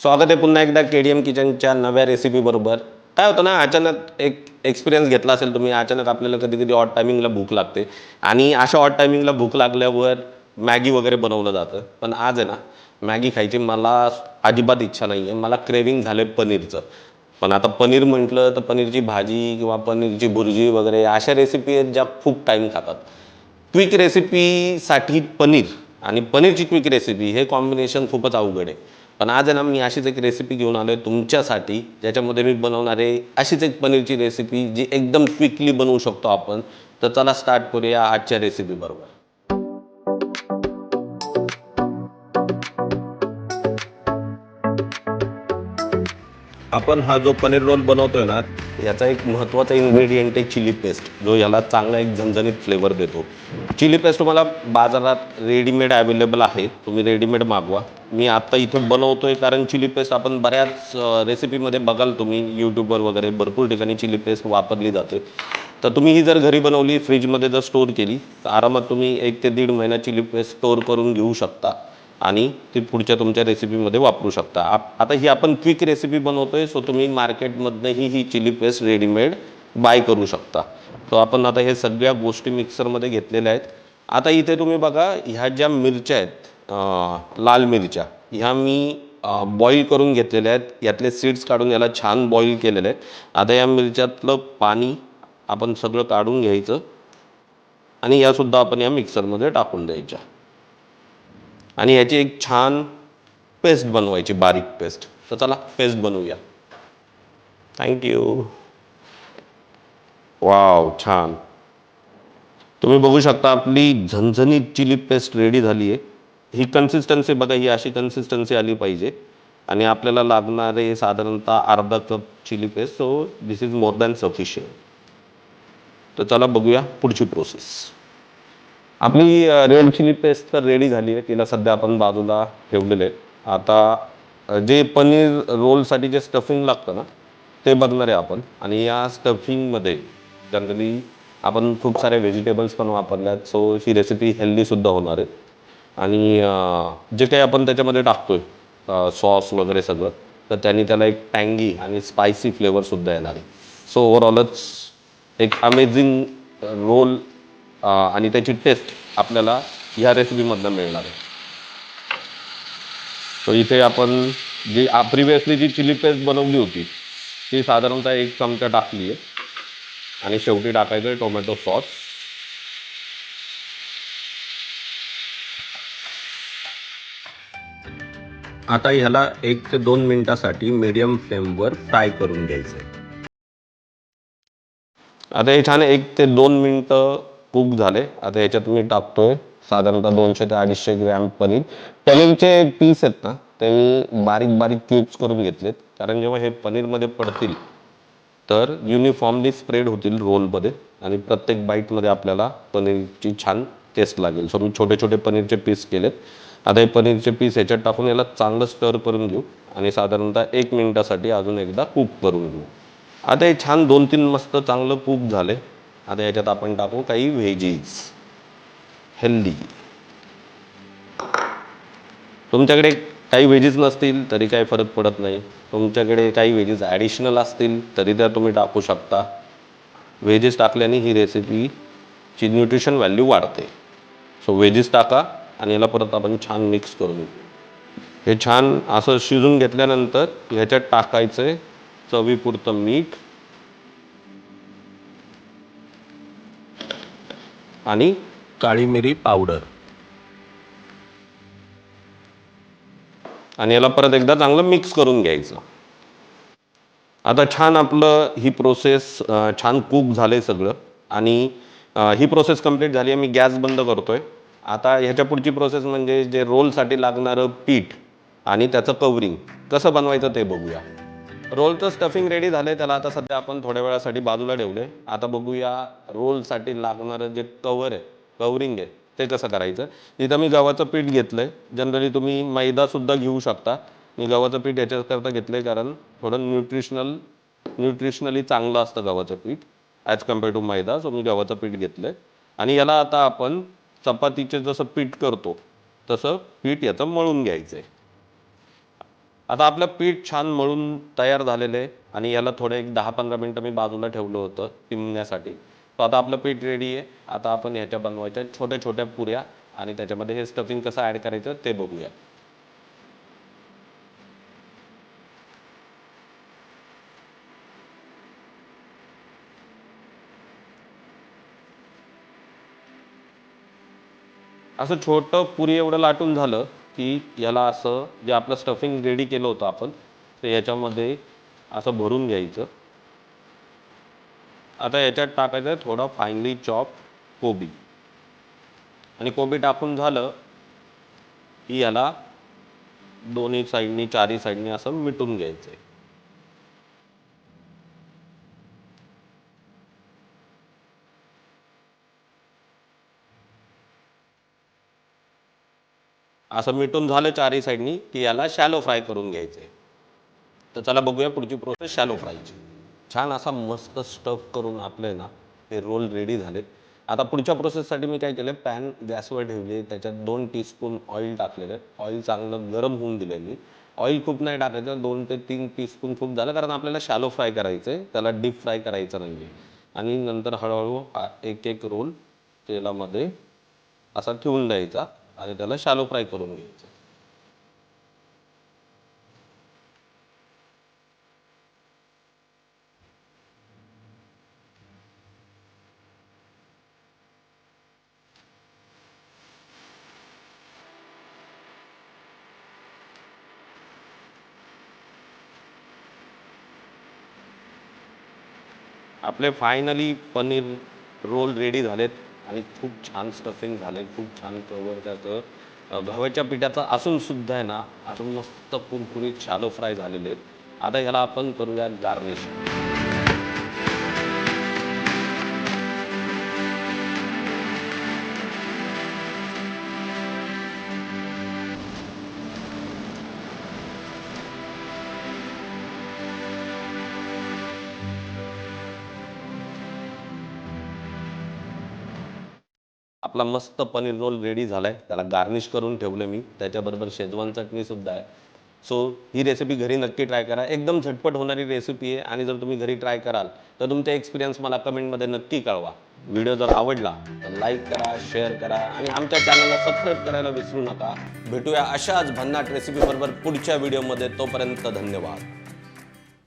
स्वागत आहे पुन्हा एकदा के डी एम किचनच्या नव्या रेसिपी बरोबर. काय होतं ना अचानक एक एक्सपिरियन्स घेतला असेल तुम्ही अचानक आपल्याला कधी कधी ऑट टायमिंगला भूक लागते. आणि अशा ऑट टायमिंगला भूक लागल्यावर मॅगी वगैरे बनवलं जातं. पण आज आहे ना मॅगी खायची मला अजिबात इच्छा नाही आहे मला क्रेविंग झालं आहे पनीरचं. पण आता पनीर म्हटलं तर पनीरची भाजी किंवा पनीरची भुर्जी वगैरे अशा रेसिपी आहेत ज्या खूप टाईम खातात. क्विक रेसिपीसाठी पनीर आणि पनीरची क्विक रेसिपी हे कॉम्बिनेशन खूपच अवघड आहे. पण आज आहे ना मी अशीच एक रेसिपी घेऊन आलो आहे तुमच्यासाठी ज्याच्यामध्ये मी बनवणार आहे अशीच एक पनीरची रेसिपी जी एकदम क्विकली बनवू शकतो आपण. तर चला स्टार्ट करूया आजच्या रेसिपी बरोबर. आपण हा जो पनीर रोल बनवतोय ना याचा एक महत्त्वाचा इन्ग्रेडियंट आहे चिली पेस्ट जो याला चांगला एक झणझणीत फ्लेवर देतो. चिली पेस्ट तुम्हाला बाजारात रेडीमेड अवेलेबल आहे. तुम्ही रेडीमेड मागवा. मी आत्ता इथे आहे कारण चिली पेस्ट आपण बऱ्याच रेसिपीमध्ये बघाल तुम्ही. यूट्यूबवर वगैरे भरपूर ठिकाणी चिली पेस्ट वापरली जाते. तर तुम्ही ही जर घरी बनवली फ्रीजमध्ये जर स्टोअर केली तर आरामात तुम्ही एक ते दीड महिना चिली पेस्ट स्टोअर करून घेऊ शकता. आणि ती पुढच्या तुमच्या रेसिपीमध्ये वापरू शकता. आप आता ही आपण क्विक रेसिपी बनवतोय सो तुम्ही मार्केटमधनंही ही चिली पेस्ट रेडीमेड बाय करू शकता. तो आपण आता हे सगळ्या गोष्टी मिक्सरमध्ये घेतलेल्या आहेत. आता इथे तुम्ही बघा ह्या ज्या मिरच्या आहेत लाल मिरच्या ह्या मी बॉईल करून घेतलेल्या आहेत. यातले सीड्स काढून याला छान बॉईल केलेले आहेत. आता या मिरच्यातलं पाणी आपण सगळं काढून घ्यायचं. आणि यासुद्धा आपण या मिक्सरमध्ये टाकून द्यायच्या. आणि याची एक छान पेस्ट बनवायची बारीक पेस्ट. तर चला पेस्ट बनवूया. थँक्यू वाव छान. तुम्ही बघू शकता आपली झणझणीत चिली पेस्ट रेडी झाली आहे ही कन्सिस्टन्सी बघा ही अशी कन्सिस्टन्सी आली पाहिजे. आणि आपल्याला लागणारे साधारणतः अर्धा cup chilli paste so this is more than sufficient तर चला बघूया पुढची प्रोसेस आपली रेड चिली पेस्ट तर रेडी झाली आहे. तिला सध्या आपण बाजूला ठेवलेले आहे. आता जे पनीर रोलसाठी जे स्टफिंग लागतं ना ते बघणार आहे आपण. आणि या स्टफिंगमध्ये जनरली आपण खूप सारे व्हेजिटेबल्स पण वापरल्यात. सो ही रेसिपी हेल्दीसुद्धा होणार आहे. आणि जे काही आपण त्याच्यामध्ये टाकतोय सॉस वगैरे सगळं तर त्यांनी त्याला एक टँगी आणि स्पायसी फ्लेवरसुद्धा येणार आहे. सो ओव्हरऑलच एक अमेझिंग रोल आणि त्याची टेस्ट आपल्याला ह्या रेसिपीमधनं मिळणार आहे. तो इथे आपण जी प्रिव्हियसली जी चिली पेस्ट बनवली होती ती साधारणतः एक चमचा टाकली आहे आणि शेवटी टाकायचं आहे टोमॅटो सॉस आता ह्याला एक ते दोन मिनिटासाठी मीडियम फ्लेमवर फ्राय करून घ्यायचं आहे आता हे छान एक ते दोन मिनटं कुक झाले. आता याच्यात मी टाकतोय. साधारणतः दोनशे ते अडीचशे ग्रॅम पनीर. पनीरचे पीस आहेत ना ते मी बारीक बारीक क्यूब्स करून घेतलेत. कारण जेव्हा हे पनीरमध्ये पडतील तर युनिफॉर्मली स्प्रेड होतील रोलमध्ये आणि प्रत्येक बाईटमध्ये आपल्याला पनीरची छान टेस्ट लागेल. सो मी छोटे छोटे पनीरचे पीस केलेत. आता हे पनीरचे पीस ह्याच्यात टाकून याला चांगलं स्टर करून घेऊ. आणि साधारणतः एक मिनिटासाठी अजून एकदा कुक करून घेऊ. आता हे छान दोन तीन मस्त चांगलं कुक झाले. आता याच्यात आपण टाकू काही व्हेजीज हेल्दी. तुमच्याकडे काही व्हेजीज नसतील तरी काही फरक पडत नाही. तुमच्याकडे काही व्हेजीज ॲडिशनल असतील तरी त्या तुम्ही टाकू शकता. व्हेजीस टाकल्याने ही रेसिपीची न्यूट्रिशन व्हॅल्यू वाढते. सो व्हेजीस टाका आणि याला परत आपण छान मिक्स करून हे छान असं शिजून घेतल्यानंतर ह्याच्यात टाकायचं आहे चवीपुरतं मीठ आणि काळी मिरी पावडर. आणि याला परत एकदा चांगलं मिक्स करून घ्यायचं. आता छान आपलं ही प्रोसेस छान कुक झाले सगळं. आणि ही प्रोसेस कंप्लीट झाली आहे मी गॅस बंद करतोय. आता ह्याच्या पुढची प्रोसेस म्हणजे जे रोलसाठी लागणारं पीठ आणि त्याचं कवरिंग कसं बनवायचं ते बघूया. रोलचं स्टफिंग रेडी झालं आहे त्याला. आता सध्या आपण थोड्या वेळासाठी बाजूला ठेवले. आता बघूया रोलसाठी लागणारं जे कवर आहे कवरिंग आहे ते कसं करायचं? इथं मी गव्हाचं पीठ घेतलं आहे जनरली तुम्ही मैदासुद्धा घेऊ शकता. मी गव्हाचं पीठ याच्याकरता घेतलं आहे कारण थोडं न्यूट्रिशनल न्यूट्रिशनली चांगलं असतं गव्हाचं पीठ as compare to maida. So मी गव्हाचं पीठ घेतलं आहे आणि याला आता आपण चपातीचे जसं पीठ करतो तसं पीठ याचं मळून घ्यायचं आहे आता आपलं पीठ छान मळून तयार झालेलं आहे आणि याला थोडं एक दहा पंधरा मिनटं मी बाजूला ठेवलं होतं पिमण्यासाठी. तर आता आपलं पीठ रेडी आहे. आता आपण ह्याच्या बनवायच्या छोट्या छोट्या पुऱ्या आणि त्याच्यामध्ये हे स्टफिंग कसं ॲड करायचं ते बघूया. असं छोटं पुरी एवढं लाटून झालं की याला असं जे आपलं स्टफिंग रेडी केलं होतं आपण ते याच्यामध्ये असं भरून घ्यायचं. आता याच्यात टाकायचं आहे थोडा फायनली चॉप कोबी. आणि कोबी टाकून झालं की याला दोन्ही साईडनी चारही साईडनी असं मिटून घ्यायचं आहे असं मिटून झालं चारही साईडनी की याला शॅलो फ्राय करून घ्यायचं. आहे तर चला बघूया पुढची प्रोसेस शॅलो फ्रायची छान असा मस्त स्टफ करून आपले ना हे रोल रेडी झालेत. आता पुढच्या प्रोसेससाठी मी काय केलं पॅन गॅसवर ठेवले त्याच्यात दोन टीस्पून ऑइल टाकलेलं. ऑइल चांगलं गरम होऊन दिलं मी. ऑइल खूप नाही टाकायचं दोन ते तीन टीस्पून खूप झालं कारण आपल्याला शॅलो फ्राय करायचं आहे त्याला डीप फ्राय करायचं नाही आहे आणि नंतर हळूहळू एक एक रोल तेलामध्ये असा ठेवून द्यायचा. आणि त्याला शॅलो फ्राय करून घ्यायचं. आपले फायनली पनीर रोल रेडी झालेत. आणि खूप छान स्टफिंग झाले खूप छान कवर त्याचं. गव्हाच्या पिठाचं असून सुद्धा आहे ना अजून मस्त कुरकुरीत शालो फ्राय झालेले आहेत. आता याला आपण करूया गार्निश आपला मस्त पनीर रोल रेडी झालाय. त्याला गार्निश करून ठेवलं मी. त्याच्याबरोबर शेजवान चटणी सुद्धा आहे. सो ही रेसिपी घरी नक्की ट्राय करा. एकदम झटपट होणारी रेसिपी आहे आणि जर तुम्ही घरी ट्राय कराल तर तुमचा एक्सपिरियन्स मला कमेंटमध्ये नक्की कळवा. व्हिडिओ जर आवडला तर लाईक करा शेअर करा आणि आमच्या चॅनलला सबस्क्राईब करायला विसरू नका. भेटूया अशाच भन्नाट रेसिपी बरोबर पुढच्या व्हिडिओमध्ये तोपर्यंत धन्यवाद.